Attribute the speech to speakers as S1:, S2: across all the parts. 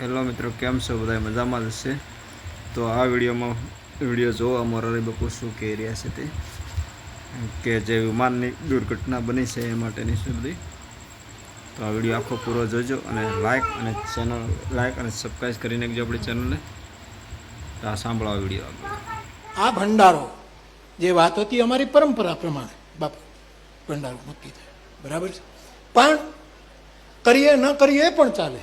S1: Hello મિત્રો, કેમ છો? બધા મજામાં જ હશે? તો આ વિડીયોમાં વીડિયો જોવો અમારા બાપુ શું કહી રહ્યા છે તે? કે જે વિમાનની દુર્ઘટના બની છે એ માટેની શું બધી. તો આ વીડિયો આખો પૂરો જોજો અને લાઈક અને ચેનલ લાઈક અને સબસ્ક્રાઈબ કરી નાખજો આપણી ચેનલને તો આ સાંભળો વીડિયો
S2: આ ભંડારો, જે વાત હતી અમારી પરંપરા પ્રમાણે, બાપુ, ભંડારો નક્કી થાય. બરાબર છે? પણ, કરીએ ન કરીએ એ પણ ચાલે.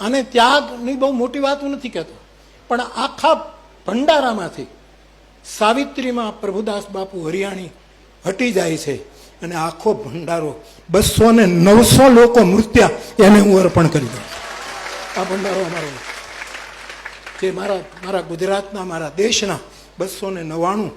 S2: અને ત્યાગની બહુ મોટી વાત હું નથી કહેતો. પણ આખા ભંડારામાંથી સાવિત્રીમાં પ્રભુદાસ બાપુ હરિયાણી હટી જાય છે અને આખો ભંડારો બસો ને નવસો લોકો મૃત્યા એને હું અર્પણ કરી દઉં આ ભંડારો અમારો જે મારા મારા ગુજરાતના, મારા દેશના બસો ને નવ્વાણું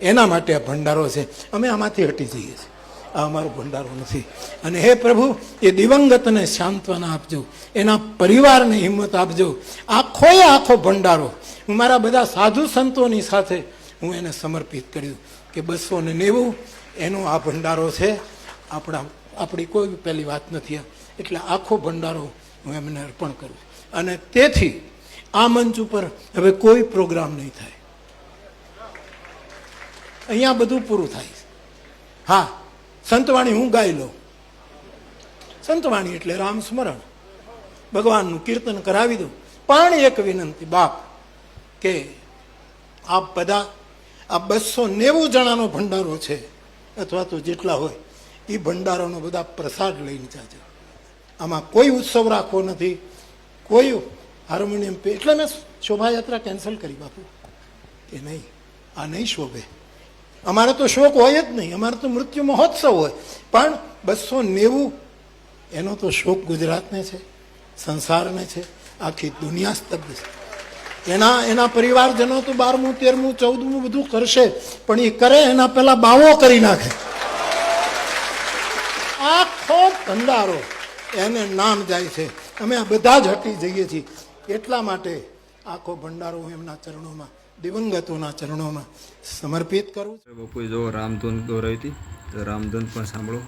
S2: એના માટે આ ભંડારો છે. અમે આમાંથી હટી જઈએ છીએ. આ અમારો ભંડારો નથી. અને હે પ્રભુ, એ દિવંગતને સાંત્વના આપજો. એના પરિવારને હિંમત આપજો. આખો આખો ભંડારો. હું મારા બધા સાધુ સંતોની સાથે હું એને સમર્પિત કર્યું કે બસો ને નેવું એનો આ ભંડારો છે. આપણા આપણી કોઈ પહેલી વાત નથી. એટલે આખો ભંડારો હું એમને અર્પણ કરું અને તેથી આ મંચ ઉપર હવે કોઈ પ્રોગ્રામ નહીં થાય. અહીંયા બધું પૂરું થાય. હા. સંતવાણી હું ગાઈ લઉં? સંતવાણી એટલે રામ સ્મરણ. ભગવાનનું કીર્તન કરાવી દઉં. પણ એક વિનંતી, બાપ, કે આપ બધા આ બસો નેવું જણાનો ભંડારો છે, અથવા તો જેટલા હોય એ ભંડારાનો બધા પ્રસાદ લઈને જાજો. આમાં કોઈ ઉત્સવ રાખવો નથી. કોઈ હાર્મોનિયમ પે એટલે મેં શોભાયાત્રા કેન્સલ કરી બાપુ. કે નહીં, આ નહીં શોભે. અમારે તો શોક હોય જ નહીં. અમારે તો મૃત્યુ મહોત્સવ હોય. પણ બસો નેવું એનો તો શોક ગુજરાતને છે, સંસારને છે, આખી દુનિયા સ્તબ્ધ છે. એના એના પરિવારજનો તો બારમું, તેરમું, ચૌદમું બધું કરશે, પણ એ કરે એના પહેલા બાવો કરી નાખે. આખો ભંડારો એને નામ જાય છે. અમે આ બધા જ હટી જઈએ છીએ. એટલા માટે આખો ભંડારો હું એમના ચરણોમાં દિવંગતોના ચરણોમાં સમર્પિત કરું છું
S1: બપોરે જો રામધૂન ગૌરવી હતી તો રામધૂન પણ સાંભળો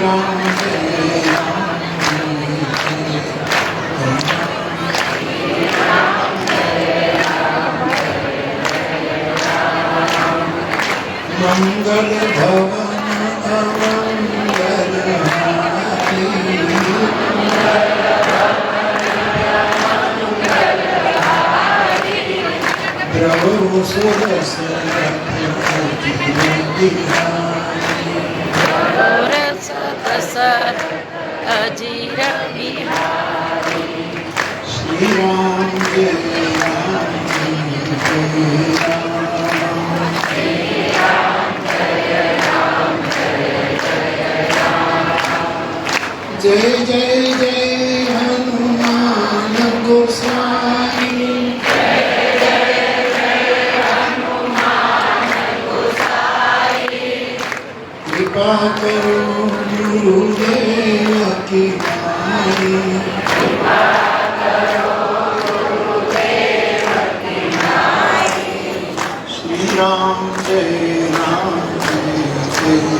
S2: મંગલ ભવન પ્રભુ સુરસ
S3: સત અજીર વિહારી
S2: શ્રી રામ જય રામ જય જય જય હનુમાન ગોસ્વામી. કૃપા કરો ગુરુદેવ કી શ્રી રામ, જય રામ, જય જય.